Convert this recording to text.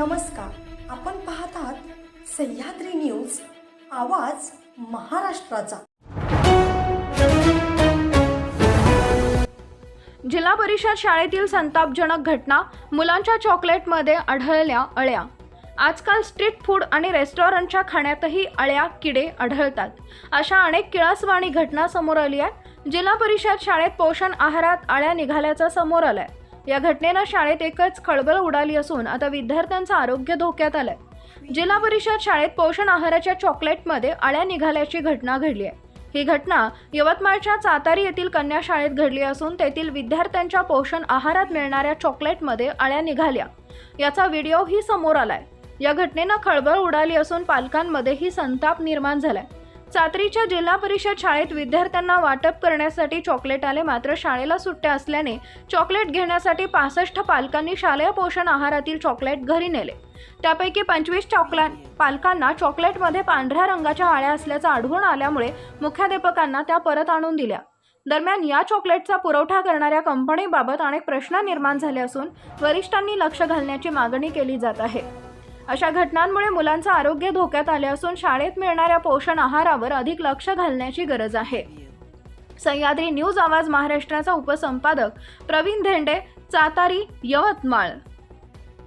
नमस्कार. आपण पाहत आहात सह्याद्री न्यूज आवाज महाराष्ट्राचा. जिल्हा परिषद शाळेतील संतापजनक घटना मुलांच्या चॉकलेटमध्ये आढळल्या अळ्या. आजकाल स्ट्रीट फूड आणि रेस्टॉरंटच्या खाण्यातही अळ्या किडे आढळतात. अशा अनेक किळसवाणी घटना समोर आली आहे जिल्हा परिषद शाळेत पोषण आहारात अळ्या निघाल्याचं समोर आलंय. या घटनेनं शाळेत एकच खळबळ उडाली असून आता विद्यार्थ्यांचं आरोग्य धोक्यात आलंय. जिल्हा परिषद शाळेत पोषण आहाराच्या चॉकलेटमध्ये अळ्या निघाल्याची घटना घडली आहे. ही घटना यवतमाळच्या चातारी येथील कन्या शाळेत घडली असून तेथील विद्यार्थ्यांच्या पोषण आहारात मिळणाऱ्या चॉकलेटमध्ये अळ्या निघाल्या. याचा व्हिडिओही समोर आलाय. या घटनेनं खळबळ उडाली असून पालकांमध्येही संताप निर्माण झालाय. चातरीच्या जिल्हा परिषद शाळेत विद्यार्थ्यांना वाटप करण्यासाठी चॉकलेट आले. मात्र शाळेला सुट्ट्या असल्याने चॉकलेट घेण्यासाठी पासष्ट पालकांनी शालेय पोषण आहारातील चॉकलेट घरी नेले. त्यापैकी पंचवीस चॉकला पालकांना चॉकलेटमध्ये पांढऱ्या रंगाच्या आळ्या असल्याचं आढळून आल्यामुळे मुख्याध्यापकांना त्या परत आणून दिल्या. दरम्यान या चॉकलेटचा पुरवठा करणाऱ्या कंपनीबाबत अनेक प्रश्न निर्माण झाले असून वरिष्ठांनी लक्ष घालण्याची मागणी केली जात आहे. अशा घटनांमुळे मुलांचं आरोग्य धोक्यात आले असून शाळेत मिळणाऱ्या पोषण आहारावर अधिक लक्ष घालण्याची गरज आहे. सह्याद्री न्यूज आवाज महाराष्ट्राचा उपसंपादक प्रवीण धेंडे चातारी यवतमाळ.